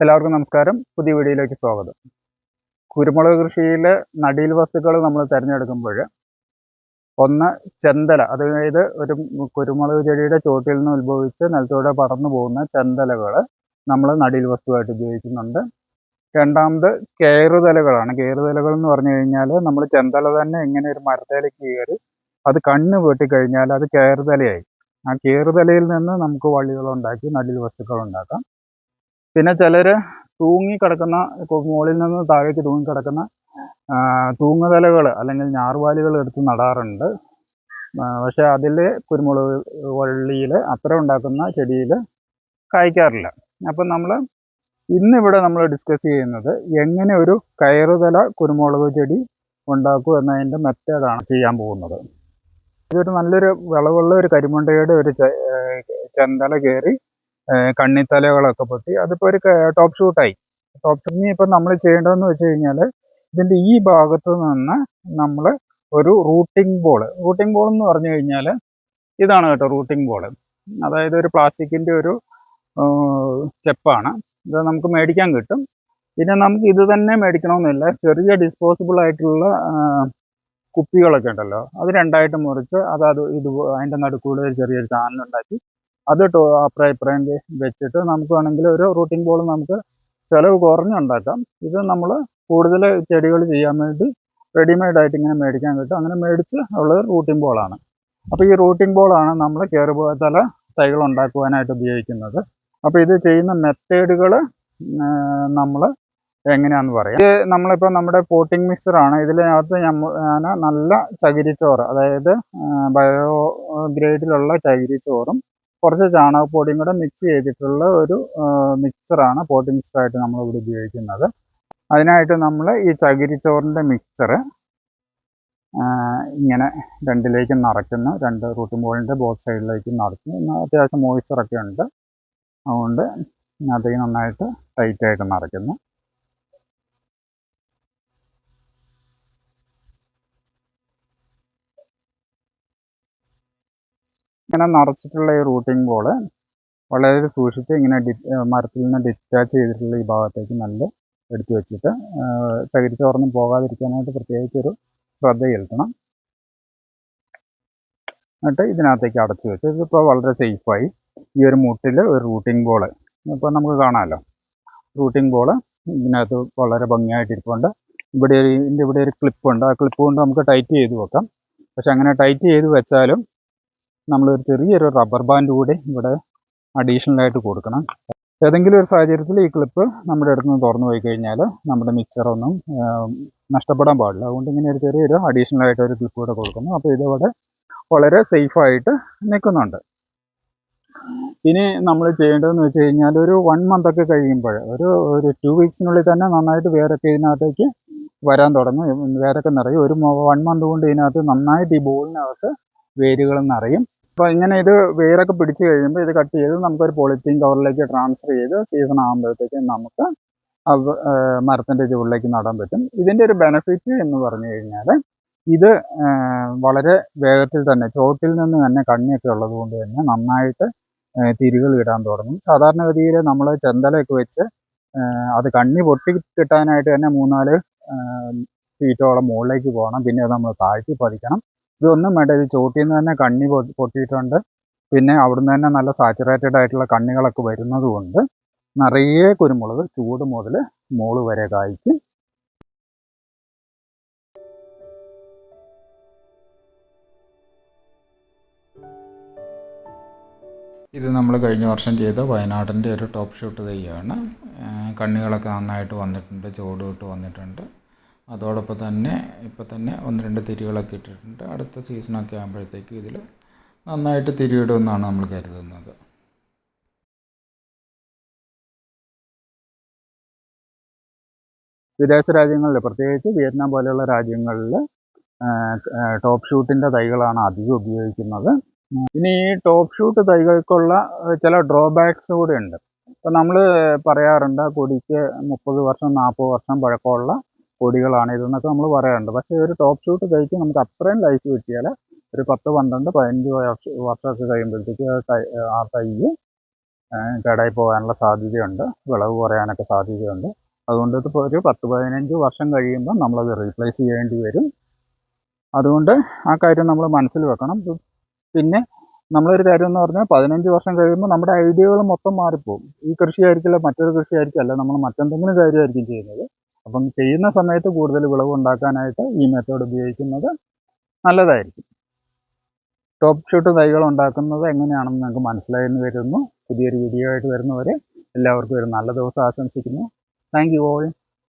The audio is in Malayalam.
എല്ലാവർക്കും നമസ്കാരം. പുതിയ വീഡിയോയിലേക്ക് സ്വാഗതം. കുരുമുളക് കൃഷിയിലെ നടീൽ വസ്തുക്കൾ നമ്മൾ തിരഞ്ഞെടുക്കുമ്പോൾ ഒന്ന് ചെന്തല അതായത് ഒരു കുരുമുളക് ചെടിയുടെ ചോട്ടിൽ നിന്ന് ഉത്ഭവിച്ച് നിലത്തൂടെ പടർന്നു പോകുന്ന ചെന്തലകൾ നമ്മൾ നടീൽ വസ്തുവായിട്ട് ഉപയോഗിക്കുന്നുണ്ട്. രണ്ടാമത് കയറുതലകളാണ് കയറുതലകൾ എന്ന് പറഞ്ഞു കഴിഞ്ഞാൽ നമ്മൾ ചെന്തല തന്നെ ഇങ്ങനെ ഒരു മരത്തേലേക്ക് കയറി അത് കണ്ണ് വെട്ടിക്കഴിഞ്ഞാൽ അത് കയറുതലയായി ആ കയറുതലയിൽ നിന്ന് നമുക്ക് വള്ളികൾ ഉണ്ടാക്കി നടീൽ വസ്തുക്കൾ ഉണ്ടാക്കാം. പിന്നെ ചിലർ തൂങ്ങി കിടക്കുന്ന ഇപ്പോൾ മുകളിൽ നിന്ന് താഴേക്ക് തൂങ്ങി കിടക്കുന്ന തൂങ്ങുതലകൾ അല്ലെങ്കിൽ ഞാർവാലികൾ എടുത്ത് നടാറുണ്ട്. പക്ഷേ അതിൽ കുരുമുളക് വള്ളിയിൽ അത്ര ഉണ്ടാക്കുന്ന ചെടിയിൽ കായ്ക്കാറില്ല. അപ്പം നമ്മൾ ഇന്നിവിടെ നമ്മൾ ഡിസ്കസ് ചെയ്യുന്നത് എങ്ങനെ ഒരു കയറുതല കുരുമുളക് ചെടി ഉണ്ടാക്കും എന്നതിന്റെ മെത്തേഡാണ് ചെയ്യാൻ പോകുന്നത്. ഇതൊരു നല്ലൊരു വിളവുള്ള ഒരു കരിമുണ്ടയുടെ ഒരു ചന്തല കയറി കണ്ണിത്തലകളൊക്കെ പൊട്ടി. അതിപ്പോൾ ഒരു ടോപ്പ് ഷൂട്ടായി. ടോപ്പ് ഷൂട്ടിന് ഇപ്പം നമ്മൾ ചെയ്യേണ്ടതെന്ന് വെച്ച് കഴിഞ്ഞാൽ ഇതിന്റെ ഈ ഭാഗത്ത് നിന്ന് നമ്മൾ ഒരു റൂട്ടിംഗ് ബോൾ റൂട്ടിംഗ് ബോൾ എന്ന് പറഞ്ഞു കഴിഞ്ഞാൽ ഇതാണ് കേട്ടോ റൂട്ടിംഗ് ബോൾ അതായത് ഒരു പ്ലാസ്റ്റിക്കിന്റെ ഒരു സ്റ്റെപ്പാണ്. ഇത് നമുക്ക് മേടിക്കാൻ കിട്ടും. പിന്നെ നമുക്ക് ഇത് തന്നെ മേടിക്കണമെന്നില്ല. ചെറിയ ഡിസ്പോസിബിൾ ആയിട്ടുള്ള കുപ്പികളൊക്കെ ഉണ്ടല്ലോ. അത് രണ്ടായിട്ട് മുറിച്ച് അത് അത് ഇത് അതിന്റെ നടുക്കൂടെ ഒരു ചെറിയൊരു ചാനൽ ഉണ്ടാക്കി അത് അഭിപ്രായം വെച്ചിട്ട് നമുക്ക് വേണമെങ്കിൽ ഒരു റൂട്ടിംഗ് ബോൾ നമുക്ക് ചിലവ് കുറഞ്ഞുണ്ടാക്കാം ഇത് നമ്മൾ കൂടുതൽ ചെടികൾ ചെയ്യാൻ വേണ്ടി റെഡിമെയ്ഡ് ആയിട്ട് ഇങ്ങനെ മേടിക്കാൻ കിട്ടും. അങ്ങനെ മേടിച്ച് ഉള്ളത് റൂട്ടിംഗ് ബോളാണ് അപ്പോൾ ഈ റൂട്ടിംഗ് ബോളാണ് നമ്മൾ കയറുപോലത്തല തൈകൾ ഉണ്ടാക്കുവാനായിട്ട് ഉപയോഗിക്കുന്നത്. അപ്പോൾ ഇത് ചെയ്യുന്ന മെത്തേഡുകൾ നമ്മൾ എങ്ങനെയാണെന്ന് പറയാം. ഇത് നമ്മളിപ്പോൾ നമ്മുടെ പോട്ടിംഗ് മിക്സ്ചറാണ് ഇതിനകത്ത് ഞാൻ നല്ല ചകിരിച്ചോറ് അതായത് ബയോ ഗ്രേഡിലുള്ള ചകിരിച്ചോറും കുറച്ച് ചാണകപ്പൊടിയും കൂടെ മിക്സ് ചെയ്തിട്ടുള്ള ഒരു മിക്സറാണ് പോട്ടി മിക്സറായിട്ട് നമ്മൾ ഇവിടെ ഉപയോഗിക്കുന്നത്. അതിനായിട്ട് നമ്മൾ ഈ ചകിരിച്ചോറിന്റെ മിക്സറ് ഇങ്ങനെ രണ്ടിലേക്ക് നിറയ്ക്കുന്നു. രണ്ട് റൂട്ടിംഗ് ബോളിന്റെ ബോത്ത് സൈഡിലേക്ക് നിറയ്ക്കുന്നു. അത്യാവശ്യം മോയ്സ്ചറൊക്കെ ഉണ്ട്. അതുകൊണ്ട് അതിൽ നന്നായിട്ട് ടൈറ്റായിട്ട് നിറയ്ക്കുന്നു. ഇങ്ങനെ നിറച്ചിട്ടുള്ള ഈ റൂട്ടിംഗ് ബോൾ വളരെ സൂക്ഷിച്ച് ഇങ്ങനെ മരത്തിൽ നിന്ന് ഡിറ്റാച്ച് ചെയ്തിട്ടുള്ള ഈ ഭാഗത്തേക്ക് നല്ല എടുത്തു വെച്ചിട്ട് ചകിരിച്ചോറൊന്നും പോകാതിരിക്കാനായിട്ട് പ്രത്യേകിച്ച് ഒരു ശ്രദ്ധ ചെലുത്തണം. എന്നിട്ട് ഇതിനകത്തേക്ക് അടച്ചു വെച്ച് ഇതിപ്പോൾ വളരെ സേഫായി ഈ ഒരു മുട്ടിൽ ഒരു റൂട്ടിംഗ് ബോൾ ഇപ്പോൾ നമുക്ക് കാണാമല്ലോ റൂട്ടിംഗ് ബോൾ ഇതിനകത്ത് വളരെ ഭംഗിയായിട്ട് ഇരിപ്പുണ്ട്. ഇവിടെ ഒരു ഇതിന്റെ ഇവിടെ ഒരു ക്ലിപ്പ് ഉണ്ട്. ആ ക്ലിപ്പ് കൊണ്ട് നമുക്ക് ടൈറ്റ് ചെയ്ത് വെക്കാം. പക്ഷെ അങ്ങനെ ടൈറ്റ് ചെയ്ത് വെച്ചാലും നമ്മളൊരു ചെറിയൊരു റബ്ബർ ബാൻഡ് കൂടി ഇവിടെ അഡീഷണൽ ആയിട്ട് കൊടുക്കണം. ഏതെങ്കിലും ഒരു സാഹചര്യത്തിൽ ഈ ക്ലിപ്പ് നമ്മുടെ അടുത്ത് നിന്ന് തുറന്നു പോയി കഴിഞ്ഞാൽ നമ്മുടെ മിക്സറൊന്നും നഷ്ടപ്പെടാൻ പാടില്ല. അതുകൊണ്ട് ഇങ്ങനെ ഒരു ചെറിയൊരു അഡീഷണൽ ആയിട്ട് ഒരു ക്ലിപ്പ് കൂടെ കൊടുക്കുന്നു. അപ്പോൾ ഇതിവിടെ വളരെ സേഫായിട്ട് നിൽക്കുന്നുണ്ട്. ഇനി നമ്മൾ ചെയ്യേണ്ടതെന്ന് വെച്ച് കഴിഞ്ഞാൽ ഒരു വൺ മന്ത് ഒക്കെ കഴിയുമ്പോൾ ഒരു ഒരു ടു വീക്സിനുള്ളിൽ തന്നെ നന്നായിട്ട് വേരൊക്കെ ഇതിനകത്തേക്ക് വരാൻ തുടങ്ങും. വേരൊക്കെ നിറയും. ഒരു വൺ മന്ത് കൊണ്ട് ഇതിനകത്ത് നന്നായിട്ട് ഈ ബോളിനകത്ത് വേരുകൾ നിറയും. അപ്പോൾ ഇങ്ങനെ ഇത് വേരൊക്കെ പിടിച്ചു കഴിയുമ്പോൾ ഇത് കട്ട് ചെയ്ത് നമുക്കൊരു പോളിത്തീൻ കവറിലേക്ക് ട്രാൻസ്ഫർ ചെയ്ത് സീസൺ ആകുമ്പോഴത്തേക്ക് നമുക്ക് മരത്തിന്റെ ചുവടിലേക്ക് നടാൻ പറ്റും. ഇതിന്റെ ഒരു ബെനഫിറ്റ് എന്ന് പറഞ്ഞു കഴിഞ്ഞാൽ ഇത് വളരെ വേഗത്തിൽ തന്നെ ചോട്ടിൽ നിന്ന് തന്നെ കണ്ണിയൊക്കെ ഉള്ളത് കൊണ്ട് തന്നെ നന്നായിട്ട് തിരികൾ ഇടാൻ തുടങ്ങും. സാധാരണഗതിയിൽ നമ്മൾ ചെന്തലയൊക്കെ വെച്ച് അത് കണ്ണി പൊട്ടി കിട്ടാനായിട്ട് തന്നെ മൂന്നാൽ ഫീറ്റോളം മുകളിലേക്ക് പോകണം. പിന്നെ അത് നമ്മൾ താഴ്ത്തി പതിക്കണം. ഇതൊന്നും വേണ്ട. ഇത് ചോട്ടിൽ നിന്ന് തന്നെ കണ്ണി പൊട്ടിയിട്ടുണ്ട്. പിന്നെ അവിടുന്ന് തന്നെ നല്ല സാച്ചുറേറ്റഡ് ആയിട്ടുള്ള കണ്ണികളൊക്കെ വരുന്നത് കൊണ്ട് നിറയെ കുരുമുളക് ചൂട് മുതൽ മോൾ വരെ കായ്ക്കും. ഇത് നമ്മൾ കഴിഞ്ഞ വർഷം ചെയ്ത വയനാടിന്റെ ഒരു ടോപ്പ് ഷൂട്ട് തൈയാണ്. കണ്ണികളൊക്കെ നന്നായിട്ട് വന്നിട്ടുണ്ട് ചുവട് വന്നിട്ടുണ്ട്. അതോടൊപ്പം തന്നെ ഇപ്പം തന്നെ ഒന്ന് രണ്ട് തിരികളൊക്കെ ഇട്ടിട്ടുണ്ട്. അടുത്ത സീസണൊക്കെ ആകുമ്പോഴത്തേക്കും ഇതിൽ നന്നായിട്ട് തിരിയിടുമെന്നാണ് നമ്മൾ കരുതുന്നത്. വിദേശ രാജ്യങ്ങളിൽ പ്രത്യേകിച്ച് വിയറ്റ്നാം പോലെയുള്ള രാജ്യങ്ങളിൽ ടോപ്പ് ഷൂട്ടിന്റെ തൈകളാണ് അധികം ഉപയോഗിക്കുന്നത്. ഇനി ഈ ടോപ്പ് ഷൂട്ട് തൈകൾക്കുള്ള ചില ഡ്രോബാക്സ് കൂടെ ഉണ്ട്. ഇപ്പം നമ്മൾ പറയാറുണ്ട് കൊടിക്ക് മുപ്പത് വർഷം നാൽപ്പത് വർഷം പഴക്കമുള്ള കൊടികളാണ് ഇതെന്നൊക്കെ നമ്മൾ പറയാറുണ്ട്. പക്ഷേ ഒരു ടോപ്പ് ഷൂട്ട് കഴിച്ച് നമുക്ക് അത്രയും ലൈഫ് കിട്ടിയാൽ ഒരു പത്ത് പന്ത്രണ്ട് പതിനഞ്ച് വർഷം വർഷമൊക്കെ കഴിയുമ്പോഴത്തേക്ക് ആ തൈ കേടായി പോകാനുള്ള സാധ്യതയുണ്ട്. വിളവ് കുറയാനൊക്കെ സാധ്യതയുണ്ട്. അതുകൊണ്ട് ഇതിപ്പോൾ ഒരു പത്ത് പതിനഞ്ച് വർഷം കഴിയുമ്പോൾ നമ്മളത് റീപ്ലേസ് ചെയ്യേണ്ടി വരും. അതുകൊണ്ട് ആ കാര്യം നമ്മൾ മനസ്സിൽ വെക്കണം. പിന്നെ നമ്മളൊരു കാര്യം എന്ന് പറഞ്ഞാൽ പതിനഞ്ച് വർഷം കഴിയുമ്പോൾ നമ്മുടെ ഐഡിയകൾ മൊത്തം മാറിപ്പോകും ഈ കൃഷിയായിരിക്കില്ല മറ്റൊരു കൃഷിയായിരിക്കില്ല നമ്മൾ മറ്റെന്തെങ്കിലും കാര്യമായിരിക്കും ചെയ്യുന്നത്. അപ്പം ചെയ്യുന്ന സമയത്ത് കൂടുതൽ വിളവ് ഉണ്ടാക്കാനായിട്ട് ഈ മെത്തേഡ് ഉപയോഗിക്കുന്നത് നല്ലതായിരിക്കും. ടോപ്പ് ഷൂട്ട് തൈകൾ ഉണ്ടാക്കുന്നത് എങ്ങനെയാണെന്ന് നിങ്ങൾക്ക് മനസ്സിലായെന്ന് വരുന്നു. പുതിയൊരു വീഡിയോ ആയിട്ട് വരുന്നവരെ എല്ലാവർക്കും ഒരു നല്ല ദിവസം ആശംസിക്കുന്നു. Thank you all